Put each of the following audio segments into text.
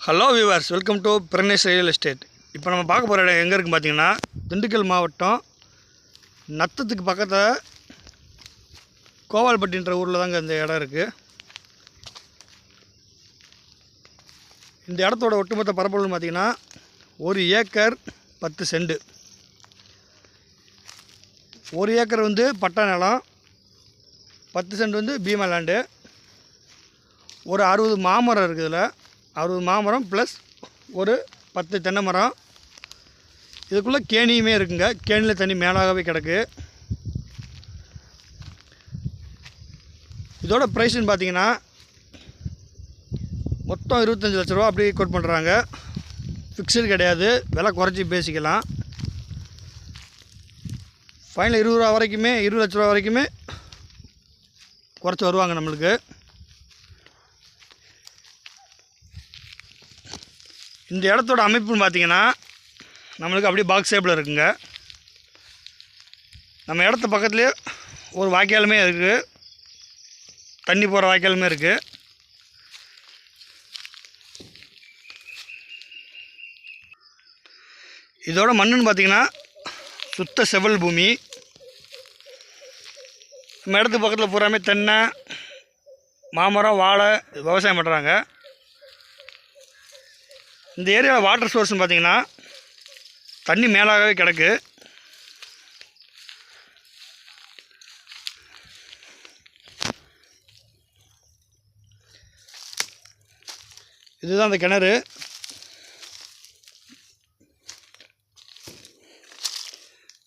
Hello viewers welcome to Pranesh real estate இப்போ நம்ம பார்க்க போகிற இடம் எங்கே இருக்குன்னு பார்த்தீங்கன்னா திண்டுக்கல் மாவட்டம் நத்தத்துக்கு பக்கத்தில் கோவால்பட்டின்ற ஊரில் தாங்க இந்த இடம் இருக்குது இந்த இடத்தோட ஒட்டுமொத்த பரப்பளவுன்னு பார்த்தீங்கன்னா ஒரு ஏக்கர் பத்து செண்டு ஒரு ஏக்கர் வந்து பட்டா நிலம் பத்து சென்ட் வந்து பீமா லேண்டு. ஒரு அறுபது மாமரம் இருக்குது அறுபது மாமரம் ப்ளஸ் ஒரு பத்து தென்னை மரம். இதுக்குள்ளே கேணியுமே இருக்குங்க. கேணியில் தண்ணி மேலாகவே கிடக்கு. இதோட ப்ரைஸ்ன்னு பார்த்தீங்கன்னா மொத்தம் இருபத்தஞ்சி லட்ச ரூபா அப்படியே கோட் பண்ணுறாங்க ஃபிக்ஸடு கிடையாது. விலை குறைச்சி பேசிக்கலாம். ஃபைனல் இருபது ரூபா வரைக்குமே இருபது லட்ச ரூபா வரைக்குமே குறைச்சி வருவாங்க நம்மளுக்கு. இந்த இடத்தோட அமைப்புன்னு பார்த்தீங்கன்னா நம்மளுக்கு அப்படியே பாக்ஸ் ஷேப்பில் இருக்குங்க. நம்ம இடத்த பக்கத்துலேயே ஒரு வாய்க்காலுமே இருக்குது தண்ணி போகிற வாய்க்காலுமே இருக்குது இதோட மண்ணுன்னு பார்த்தீங்கன்னா சுத்த செவல் பூமி. நம்ம இடத்து பக்கத்தில் பூராமே தென்னை மாமரம் வாழை விவசாயம் பண்ணுறாங்க இந்த ஏரியாவில் வாட்டர் சோர்ஸ்னு பார்த்தீங்கன்னா தண்ணி மேலாகவே கிடக்கு. இதுதான் அந்த கிணறு.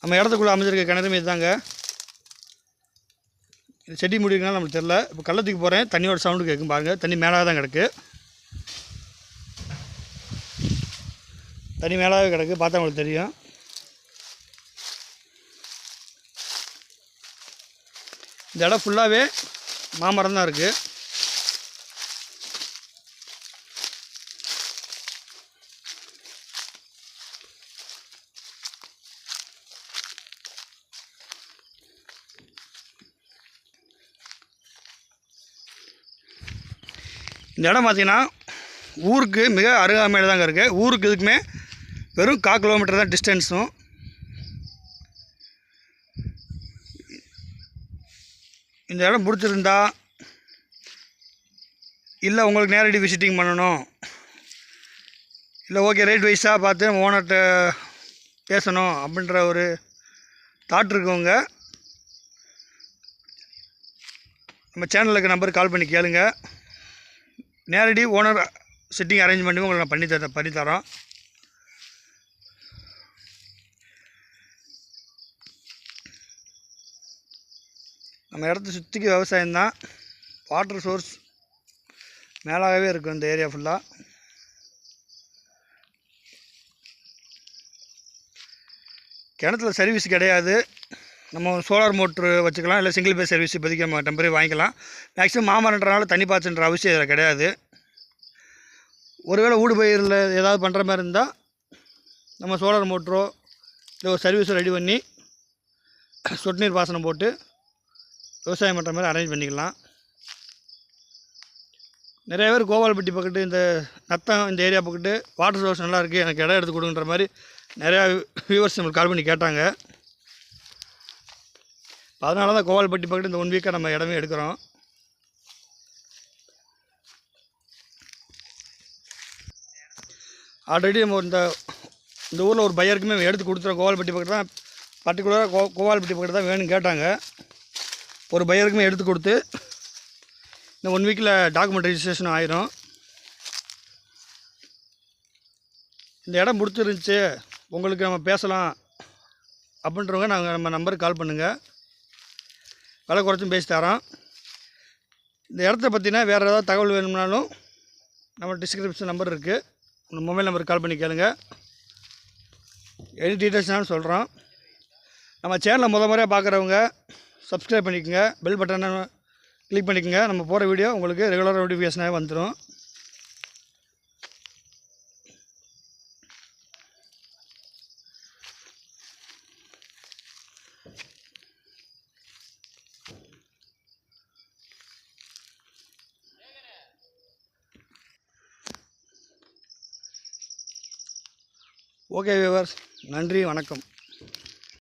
நம்ம இடத்துக்குள்ளே அமைஞ்சிருக்க கிணறுமே இதுதாங்க. இது செடி முடிக்கிறனால நம்மளுக்கு தெரில இப்போ கள்ளத்துக்கு போகிறேன் தண்ணியோட சவுண்டு கேட்கும் பாருங்கள் தண்ணி மேலாக தான் கிடக்கு. தனி மேலாகவே கிடக்கு பார்த்தா உங்களுக்கு தெரியும். இந்த இடம் ஃபுல்லாகவே மாமரம் தான் இருக்குது இந்த இடம் பார்த்திங்கன்னா ஊருக்கு மிக அருகாமையில் தாங்க இருக்குது ஊருக்கு இதுக்குமே வெறும் கா கிலோமீட்டர் தான் டிஸ்டன்ஸும். இந்த இடம் பிடிச்சிருந்தா இல்லை உங்களுக்கு நேரடி விசிட்டிங் பண்ணணும். இல்லை ஓகே ரேட் வைஸாக பார்த்து ஓனர்கிட்ட பேசணும் அப்படின்ற ஒரு தாட் இருக்கவங்க நம்ம சேனலுக்கு நம்பருக்கு கால் பண்ணி கேளுங்க. நேரடி ஓனர் செட்டிங் அரேஞ்ச் பண்ணி உங்களுக்கு நான் பண்ணி தர பண்ணி தரோம். நம்ம இடத்த சுற்றிக்கு விவசாயம்தான் வாட்டர் சோர்ஸ் மேலாகவே இருக்கும் இந்த ஏரியா ஃபுல்லாக கிணத்துல சர்வீஸ் கிடையாது. நம்ம சோலார் மோட்ரு வச்சுக்கலாம் இல்லை சிங்கிள் பேஸ் சர்வீஸ் இப்போதைக்கு நம்ம டெம்பரரி வாங்கிக்கலாம். மேக்ஸிமம் மாமரன்றனால தண்ணி பாய்ச்சுன்ற அவசியம் இதில் கிடையாது. ஒருவேளை ஊடு பயிரில் ஏதாவது பண்ணுற மாதிரி இருந்தால் நம்ம சோலார் மோட்ரோ இல்லை ஒரு சர்வீஸை ரெடி பண்ணி சொட்டு நீர் பாசனம் போட்டு விவசாயம் பண்ணுற மாதிரி அரேஞ்ச் பண்ணிக்கலாம். நிறைய பேர் கோபால்பட்டி பக்கத்து இந்த நத்தம் இந்த ஏரியா பக்கத்து வாட்டர் சோர்ஸ் நல்லா இருக்குது எனக்கு இடம் எடுத்து கொடுங்கன்ற மாதிரி நிறையா வியூவர்ஸ் நம்மளுக்கு கால் பண்ணி கேட்டாங்க. அதனால தான் கோவால்பட்டி பக்கத்து இந்த ஒன் வீக்காக நம்ம இடமே எடுக்கிறோம். ஆல்ரெடி நம்ம இந்த இந்த ஊரில் ஒரு பையருக்குமே எடுத்து கொடுத்துறோம் கோவால்பட்டி பக்கத்தில் தான் பர்டிகுலராக கோ கோவால்பட்டி பக்கத்து தான் வேணும்னு கேட்டாங்க. ஒரு பையருக்குமே எடுத்து கொடுத்து இந்த ஒன் வீக்கில் டாக்குமெண்ட் ரிஜிஸ்ட்ரேஷன் ஆயிரும். இந்த இடம் பிடிச்சிருந்துச்சி. உங்களுக்கு நம்ம பேசலாம் அப்படின்றவங்க நாங்கள் நம்ம நம்பருக்கு கால் பண்ணுங்கள் விலை குறைச்சும் பேசி தரோம் இந்த இடத்த பற்றினா வேறு ஏதாவது தகவல் வேணும்னாலும் நம்ம டிஸ்கிரிப்ஷன் நம்பர் இருக்குது உங்கள் மொபைல் நம்பருக்கு கால் பண்ணி கேளுங்க. எனி டீட்டெயில்ஸ்னாலும் சொல்கிறோம் நம்ம சேனலை முத முறையாக பார்க்குறவங்க சப்ஸ்கிரைப் பண்ணிக்கோங்க. பெல் பட்டனை கிளிக் பண்ணிக்கோங்க. நம்ம போகிற வீடியோ உங்களுக்கு ரெகுலர் நோட்டிஃபிகேஷனாக வந்துடும் ஓகே வியூவர்ஸ் நன்றி வணக்கம்.